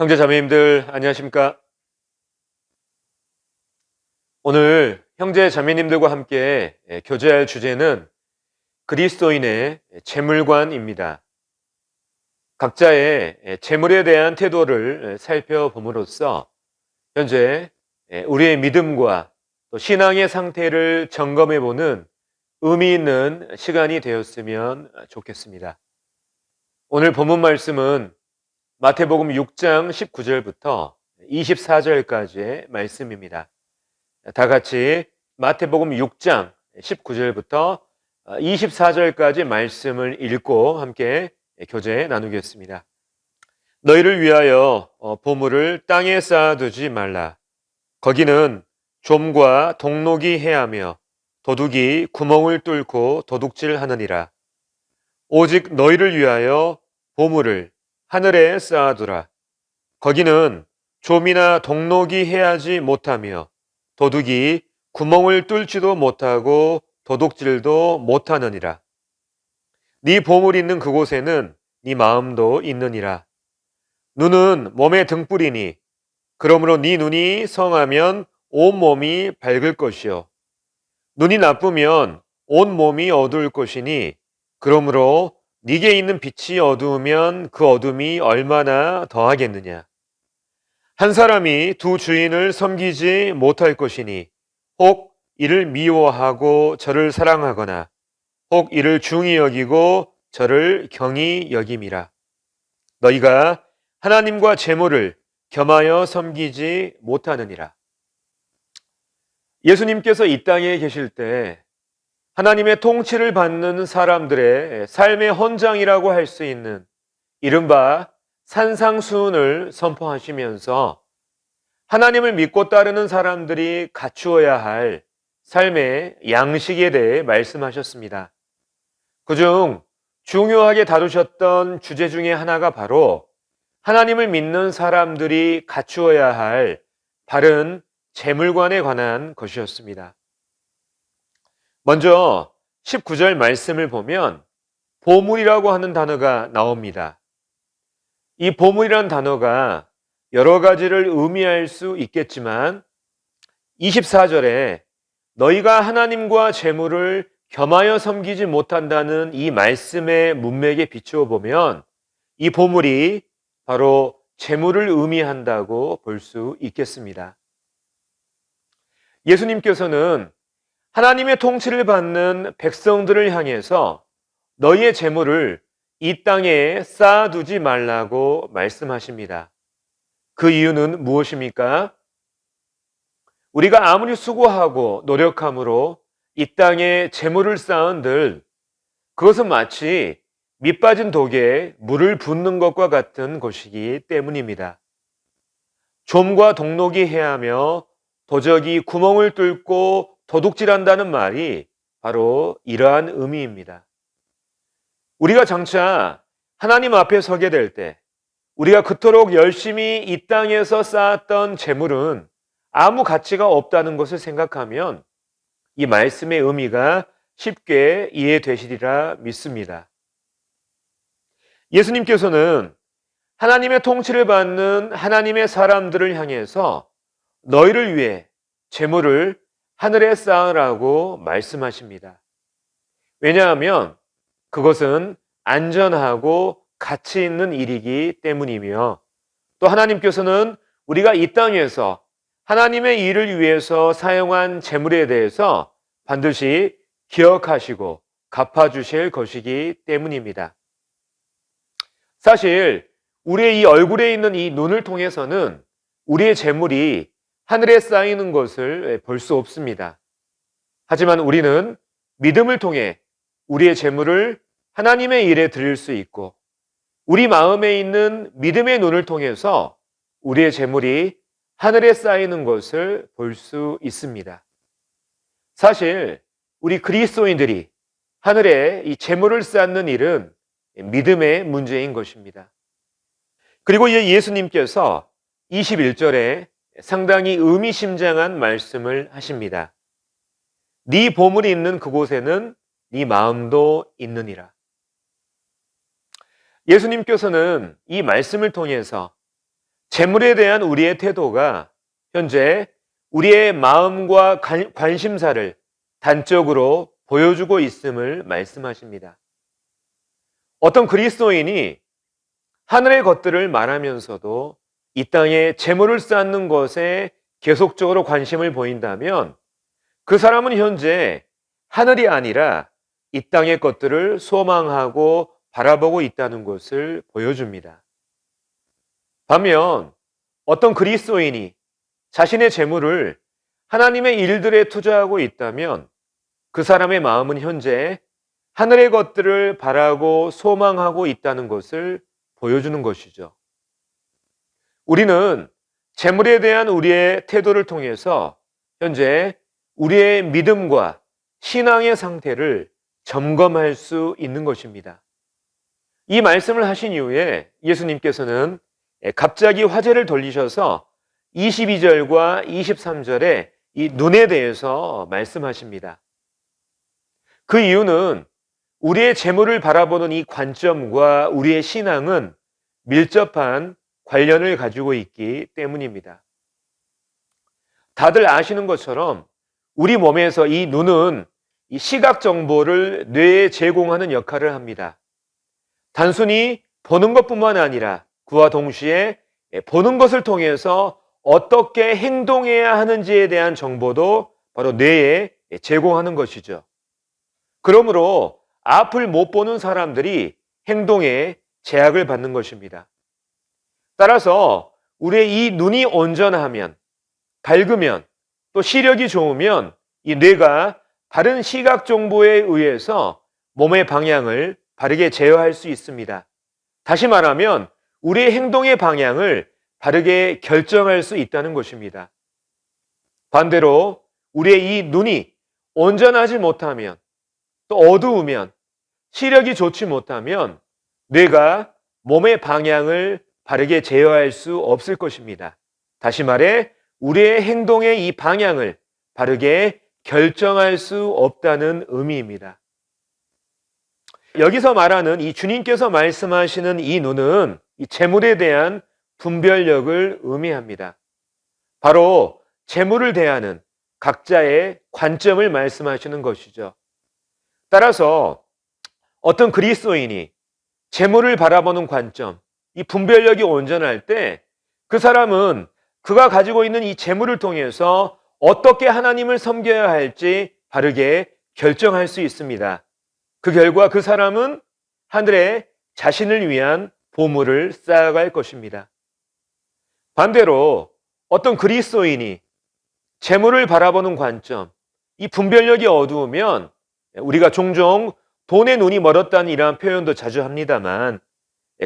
형제 자매님들 안녕하십니까? 오늘 형제 자매님들과 함께 예, 교제할 주제는 그리스도인의 재물관입니다. 각자의 예, 재물에 대한 태도를 예, 살펴봄으로써 현재 우리의 믿음과 또 신앙의 상태를 점검해 보는 의미 있는 시간이 되었으면 좋겠습니다. 오늘 본문 말씀은 마태복음 6장 19절부터 24절까지의 말씀입니다. 다 같이 마태복음 6장 19절부터 24절까지 말씀을 읽고 함께 교제 나누겠습니다. 너희를 위하여 어, 보물을 땅에 쌓아두지 말라. 거기는 좀과 동록이 해하며 도둑이 구멍을 뚫고 도둑질 하느니라. 오직 너희를 위하여 보물을 하늘에 쌓아두라. 거기는 좀이나 동록이 해하지 못하며 도둑이 구멍을 뚫지도 못하고 도둑질도 못하느니라. 네 보물 있는 그곳에는 네 마음도 있느니라. 눈은 몸의 등불이니 그러므로 네 눈이 성하면 온 몸이 밝을 것이요 눈이 나쁘면 온 몸이 어두울 것이니 그러므로 네게 있는 빛이 어두우면 그 어둠이 얼마나 더하겠느냐? 한 사람이 두 주인을 섬기지 못할 것이니 혹 이를 미워하고 저를 사랑하거나 혹 이를 중히 여기고 저를 경히 여김이라. 너희가 하나님과 재물을 겸하여 섬기지 못하느니라. 예수님께서 이 땅에 계실 때 하나님의 통치를 받는 사람들의 삶의 헌장이라고 할 수 있는 이른바 산상수훈을 선포하시면서 하나님을 믿고 따르는 사람들이 갖추어야 할 삶의 양식에 대해 말씀하셨습니다. 그중 중요하게 다루셨던 주제 중에 하나가 바로 하나님을 믿는 사람들이 갖추어야 할 바른 재물관에 관한 것이었습니다. 먼저 19절 말씀을 보면 보물이라고 하는 단어가 나옵니다. 이 보물이라는 단어가 여러 가지를 의미할 수 있겠지만 24절에 너희가 하나님과 재물을 겸하여 섬기지 못한다는 이 말씀의 문맥에 비추어 보면 이 보물이 바로 재물을 의미한다고 볼 수 있겠습니다. 예수님께서는 하나님의 통치를 받는 백성들을 향해서 너희의 재물을 이 땅에 쌓아두지 말라고 말씀하십니다. 그 이유는 무엇입니까? 우리가 아무리 수고하고 노력함으로 이 땅에 재물을 쌓은들 그것은 마치 밑빠진 독에 물을 붓는 것과 같은 것이기 때문입니다. 좀과 동록이 해하며 도적이 구멍을 뚫고 도둑질한다는 말이 바로 이러한 의미입니다. 우리가 장차 하나님 앞에 서게 될 때 우리가 그토록 열심히 이 땅에서 쌓았던 재물은 아무 가치가 없다는 것을 생각하면 이 말씀의 의미가 쉽게 이해되시리라 믿습니다. 예수님께서는 하나님의 통치를 받는 하나님의 사람들을 향해서 너희를 위해 재물을 하늘에 쌓으라고 말씀하십니다. 왜냐하면 그것은 안전하고 가치 있는 일이기 때문이며 또 하나님께서는 우리가 이 땅에서 하나님의 일을 위해서 사용한 재물에 대해서 반드시 기억하시고 갚아주실 것이기 때문입니다. 사실 우리의 이 얼굴에 있는 이 눈을 통해서는 우리의 재물이 하늘에 쌓이는 것을 볼 수 없습니다. 하지만 우리는 믿음을 통해 우리의 재물을 하나님의 일에 드릴 수 있고 우리 마음에 있는 믿음의 눈을 통해서 우리의 재물이 하늘에 쌓이는 것을 볼 수 있습니다. 사실 우리 그리스도인들이 하늘에 이 재물을 쌓는 일은 믿음의 문제인 것입니다. 그리고 예수님께서 21절에 상당히 의미심장한 말씀을 하십니다. 네 보물이 있는 그곳에는 네 마음도 있느니라. 예수님께서는 이 말씀을 통해서 재물에 대한 우리의 태도가 현재 우리의 마음과 관- 관심사를 단적으로 보여주고 있음을 말씀하십니다. 어떤 그리스도인이 하늘의 것들을 말하면서도 이 땅에 재물을 쌓는 것에 계속적으로 관심을 보인다면 그 사람은 현재 하늘이 아니라 이 땅의 것들을 소망하고 바라보고 있다는 것을 보여줍니다. 반면 어떤 그리스도인이 자신의 재물을 하나님의 일들에 투자하고 있다면 그 사람의 마음은 현재 하늘의 것들을 바라고 소망하고 있다는 것을 보여주는 것이죠. 우리는 재물에 대한 우리의 태도를 통해서 현재 우리의 믿음과 신앙의 상태를 점검할 수 있는 것입니다. 이 말씀을 하신 이후에 예수님께서는 갑자기 화제를 돌리셔서 22절과 23절에 이 눈에 대해서 말씀하십니다. 그 이유는 우리의 재물을 바라보는 이 관점과 우리의 신앙은 밀접한 관련을 가지고 있기 때문입니다. 다들 아시는 것처럼 우리 몸에서 이 눈은 이 시각 정보를 뇌에 제공하는 역할을 합니다. 단순히 보는 것뿐만 아니라 그와 동시에 보는 것을 통해서 어떻게 행동해야 하는지에 대한 정보도 바로 뇌에 제공하는 것이죠. 그러므로 앞을 못 보는 사람들이 행동에 제약을 받는 것입니다. 따라서 우리의 이 눈이 온전하면, 밝으면, 또 시력이 좋으면 이 뇌가 바른 시각 정보에 의해서 몸의 방향을 바르게 제어할 수 있습니다. 다시 말하면 우리의 행동의 방향을 바르게 결정할 수 있다는 것입니다. 반대로 우리의 이 눈이 온전하지 못하면 또 어두우면 시력이 좋지 못하면 뇌가 몸의 방향을 바르게 제어할 수 없을 것입니다. 다시 말해 우리의 행동의 이 방향을 바르게 결정할 수 없다는 의미입니다. 여기서 말하는 이 주님께서 말씀하시는 이 눈은 이 재물에 대한 분별력을 의미합니다. 바로 재물을 대하는 각자의 관점을 말씀하시는 것이죠. 따라서 어떤 그리스도인이 재물을 바라보는 관점, 이 분별력이 온전할 때 그 사람은 그가 가지고 있는 이 재물을 통해서 어떻게 하나님을 섬겨야 할지 바르게 결정할 수 있습니다. 그 결과 그 사람은 하늘에 자신을 위한 보물을 쌓아갈 것입니다. 반대로 어떤 그리스도인이 재물을 바라보는 관점, 이 분별력이 어두우면 우리가 종종 돈의 눈이 멀었다는 이러한 표현도 자주 합니다만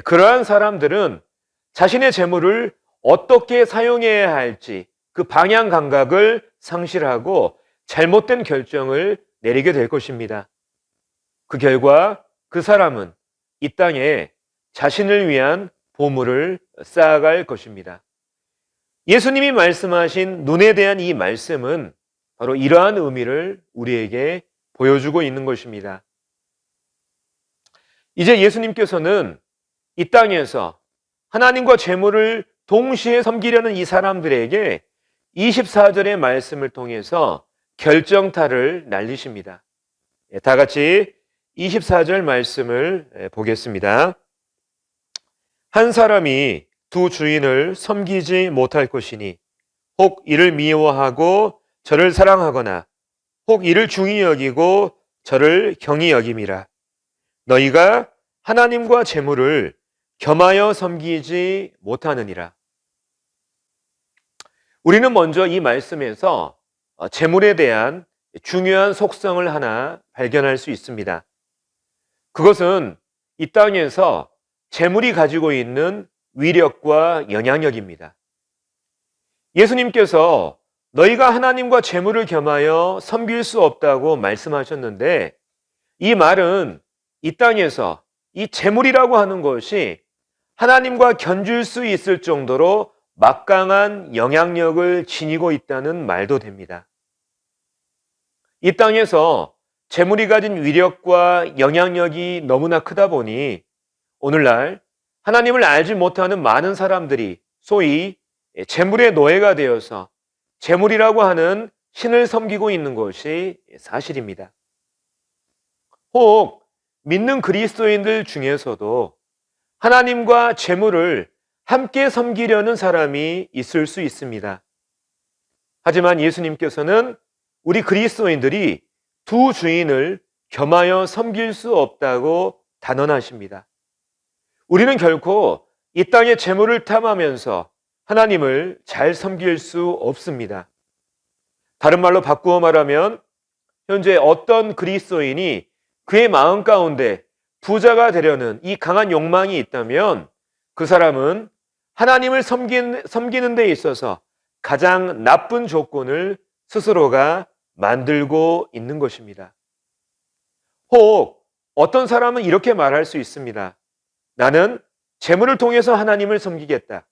그러한 사람들은 자신의 재물을 어떻게 사용해야 할지 그 방향 감각을 상실하고 잘못된 결정을 내리게 될 것입니다. 그 결과 그 사람은 이 땅에 자신을 위한 보물을 쌓아갈 것입니다. 예수님이 말씀하신 눈에 대한 이 말씀은 바로 이러한 의미를 우리에게 보여주고 있는 것입니다. 이제 예수님께서는 이 땅에서 하나님과 재물을 동시에 섬기려는 이 사람들에게 24절의 말씀을 통해서 결정타를 날리십니다. 예, 다 같이 24절 말씀을 예, 보겠습니다. 한 사람이 두 주인을 섬기지 못할 것이니 혹 이를 미워하고 저를 사랑하거나 혹 이를 중히 여기고 저를 경히 여김이라. 너희가 하나님과 재물을 겸하여 섬기지 못하느니라. 우리는 먼저 이 말씀에서 어, 재물에 대한 중요한 속성을 하나 발견할 수 있습니다. 그것은 이 땅에서 재물이 가지고 있는 위력과 영향력입니다. 예수님께서 너희가 하나님과 재물을 겸하여 섬길 수 없다고 말씀하셨는데 이 말은 이 땅에서 이 재물이라고 하는 것이 하나님과 견줄 수 있을 정도로 막강한 영향력을 지니고 있다는 말도 됩니다. 이 땅에서 재물이 가진 위력과 영향력이 너무나 크다 보니 오늘날 하나님을 알지 못하는 많은 사람들이 소위 재물의 노예가 되어서 재물이라고 하는 신을 섬기고 있는 것이 사실입니다. 혹 믿는 그리스도인들 중에서도 하나님과 재물을 함께 섬기려는 사람이 있을 수 있습니다. 하지만 예수님께서는 우리 그리스도인들이 두 주인을 겸하여 섬길 수 없다고 단언하십니다. 우리는 결코 이 땅의 재물을 탐하면서 하나님을 잘 섬길 수 없습니다. 다른 말로 바꾸어 말하면 현재 어떤 그리스도인이 그의 마음 가운데 부자가 되려는 이 강한 욕망이 있다면 그 사람은 하나님을 섬긴, 섬기는 데 있어서 가장 나쁜 조건을 스스로가 만들고 있는 것입니다. 혹 어떤 사람은 이렇게 말할 수 있습니다. 나는 재물을 통해서 하나님을 섬기겠다.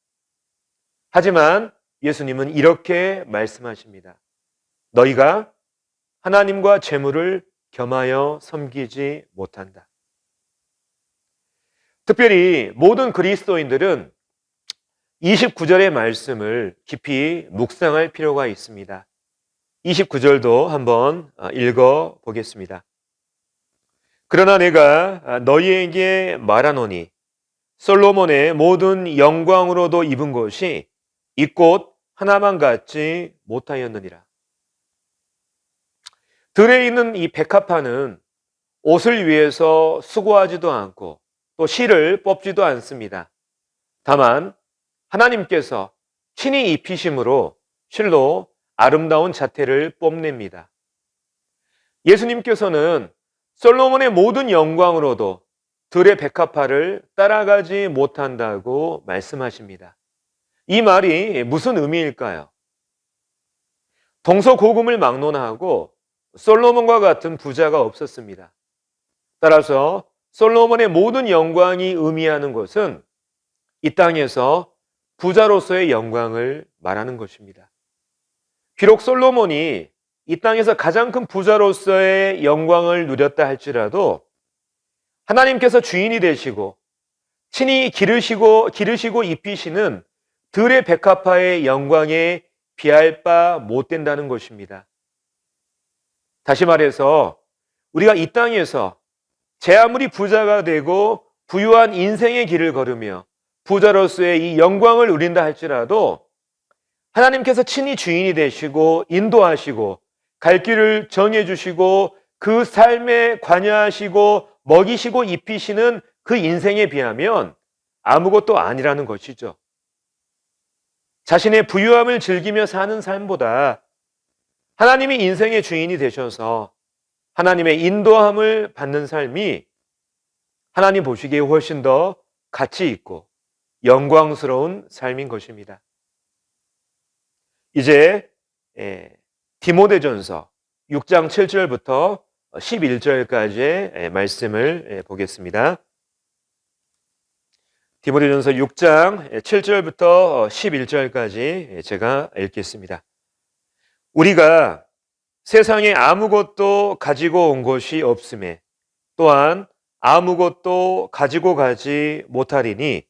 하지만 예수님은 이렇게 말씀하십니다. 너희가 하나님과 재물을 겸하여 섬기지 못한다. 특별히 모든 그리스도인들은 29절의 말씀을 깊이 묵상할 필요가 있습니다. 29절도 한번 읽어 보겠습니다. 그러나 내가 너희에게 말하노니 솔로몬의 모든 영광으로도 입은 것이 이 꽃 하나만 같지 못하였느니라. 들에 있는 이 백합화는 옷을 위해서 수고하지도 않고 또 실을 뽑지도 않습니다. 다만 하나님께서 친히 입히심으로 실로 아름다운 자태를 뽐냅니다. 예수님께서는 솔로몬의 모든 영광으로도 들의 백합화를 따라가지 못한다고 말씀하십니다. 이 말이 무슨 의미일까요? 동서고금을 막론하고 솔로몬과 같은 부자가 없었습니다. 따라서 솔로몬의 모든 영광이 의미하는 것은 이 땅에서 부자로서의 영광을 말하는 것입니다. 비록 솔로몬이 이 땅에서 가장 큰 부자로서의 영광을 누렸다 할지라도 하나님께서 주인이 되시고 친히 기르시고 기르시고 입히시는 들의 백합화의 영광에 비할 바 못 된다는 것입니다. 다시 말해서 우리가 이 땅에서 제 아무리 부자가 되고 부유한 인생의 길을 걸으며 부자로서의 이 영광을 누린다 할지라도 하나님께서 친히 주인이 되시고 인도하시고 갈 길을 정해 주시고 그 삶에 관여하시고 먹이시고 입히시는 그 인생에 비하면 아무것도 아니라는 것이죠. 자신의 부유함을 즐기며 사는 삶보다 하나님이 인생의 주인이 되셔서 하나님의 인도함을 받는 삶이 하나님 보시기에 훨씬 더 가치 있고 영광스러운 삶인 것입니다. 이제 디모데전서 6장 7절부터 11절까지의 말씀을 보겠습니다. 디모데전서 6장 7절부터 11절까지 제가 읽겠습니다. 우리가 세상에 아무것도 가지고 온 것이 없음에 또한 아무것도 가지고 가지 못하리니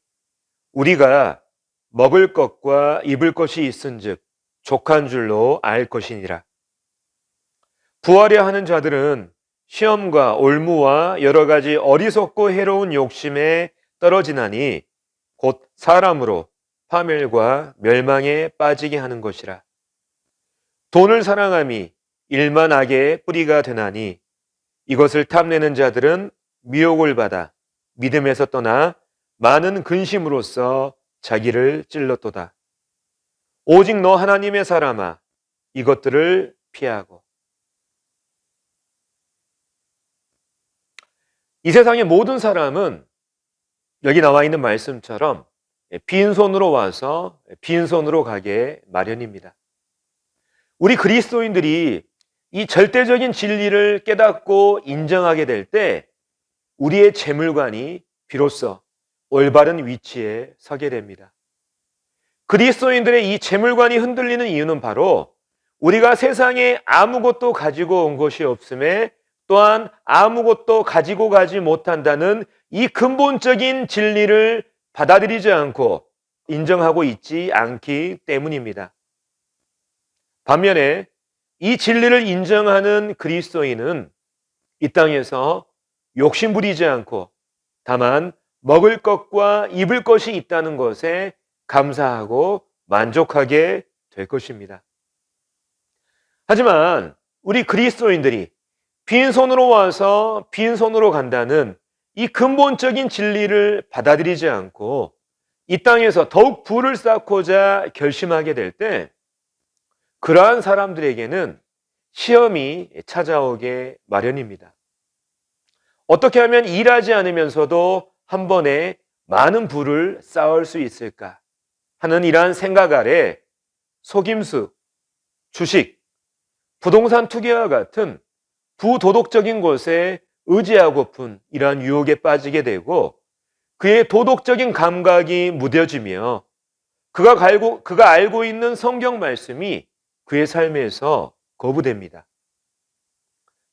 우리가 먹을 것과 입을 것이 있은즉 족한 줄로 알 것이니라. 부하려 하는 자들은 시험과 올무와 여러 가지 어리석고 해로운 욕심에 떨어지나니 곧 사람으로 파멸과 멸망에 빠지게 하는 것이라. 돈을 사랑함이 일만 악의 뿌리가 되나니 이것을 탐내는 자들은 미혹을 받아 믿음에서 떠나 많은 근심으로써 자기를 찔렀도다. 오직 너 하나님의 사람아 이것들을 피하고 이 세상의 모든 사람은 여기 나와 있는 말씀처럼 빈손으로 와서 빈손으로 가게 마련입니다. 우리 그리스도인들이 이 절대적인 진리를 깨닫고 인정하게 될 때 우리의 재물관이 비로소 올바른 위치에 서게 됩니다. 그리스도인들의 이 재물관이 흔들리는 이유는 바로 우리가 세상에 아무것도 가지고 온 것이 없음에 또한 아무것도 가지고 가지 못한다는 이 근본적인 진리를 받아들이지 않고 인정하고 있지 않기 때문입니다. 반면에 이 진리를 인정하는 그리스도인은 이 땅에서 욕심 부리지 않고 다만 먹을 것과 입을 것이 있다는 것에 감사하고 만족하게 될 것입니다. 하지만 우리 그리스도인들이 빈손으로 와서 빈손으로 간다는 이 근본적인 진리를 받아들이지 않고 이 땅에서 더욱 부를 쌓고자 결심하게 될 때 그러한 사람들에게는 시험이 찾아오게 마련입니다. 어떻게 하면 일하지 않으면서도 한 번에 많은 부를 쌓을 수 있을까 하는 이러한 생각 아래 속임수, 주식, 부동산 투기와 같은 부도덕적인 것에 의지하고픈 이러한 유혹에 빠지게 되고 그의 도덕적인 감각이 무뎌지며 그가 알고, 그가 알고 있는 성경 말씀이 그의 삶에서 거부됩니다.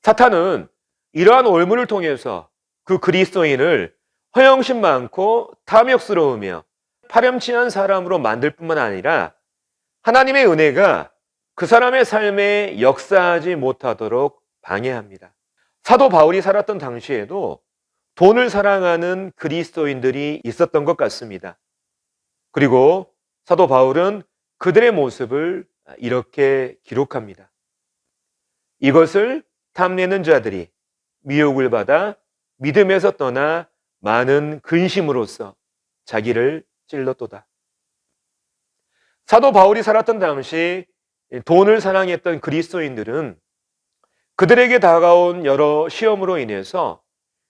사탄은 이러한 올무를 통해서 그 그리스도인을 허영심 많고 탐욕스러우며 파렴치한 사람으로 만들 뿐만 아니라 하나님의 은혜가 그 사람의 삶에 역사하지 못하도록 방해합니다. 사도 바울이 살았던 당시에도 돈을 사랑하는 그리스도인들이 있었던 것 같습니다. 그리고 사도 바울은 그들의 모습을 이렇게 기록합니다. 이것을 탐내는 자들이 미혹을 받아 믿음에서 떠나 많은 근심으로써 자기를 찔렀도다. 사도 바울이 살았던 당시 돈을 사랑했던 그리스도인들은 그들에게 다가온 여러 시험으로 인해서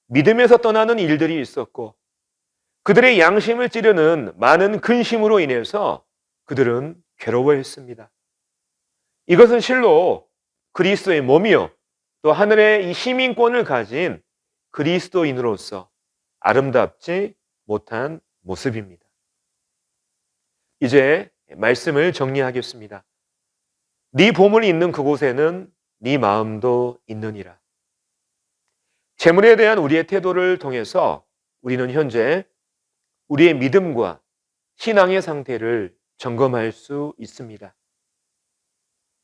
믿음에서 떠나는 일들이 있었고 그들의 양심을 찌르는 많은 근심으로 인해서 그들은 괴로워했습니다. 이것은 실로 그리스도의 몸이요 또 하늘의 이 시민권을 가진 그리스도인으로서 아름답지 못한 모습입니다. 이제 말씀을 정리하겠습니다. 네 보물이 있는 그곳에는 네 마음도 있느니라. 재물에 대한 우리의 태도를 통해서 우리는 현재 우리의 믿음과 신앙의 상태를 점검할 수 있습니다.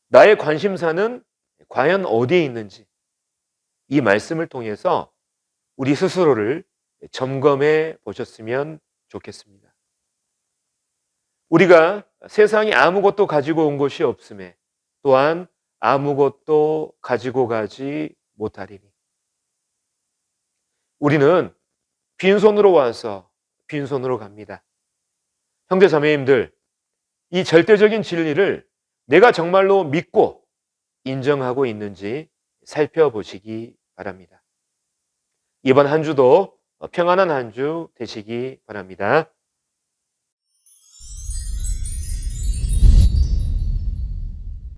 나의 관심사는 과연 어디에 있는지 이 말씀을 통해서 우리 스스로를 점검해 보셨으면 좋겠습니다. 우리가 세상에 아무것도 가지고 온 것이 없음에 또한 아무것도 가지고 가지 못하리니. 우리는 빈손으로 와서 빈손으로 갑니다. 형제 자매님들, 이 절대적인 진리를 내가 정말로 믿고 인정하고 있는지 살펴보시기 바랍니다. 이번 한 주도 평안한 한 주 되시기 바랍니다.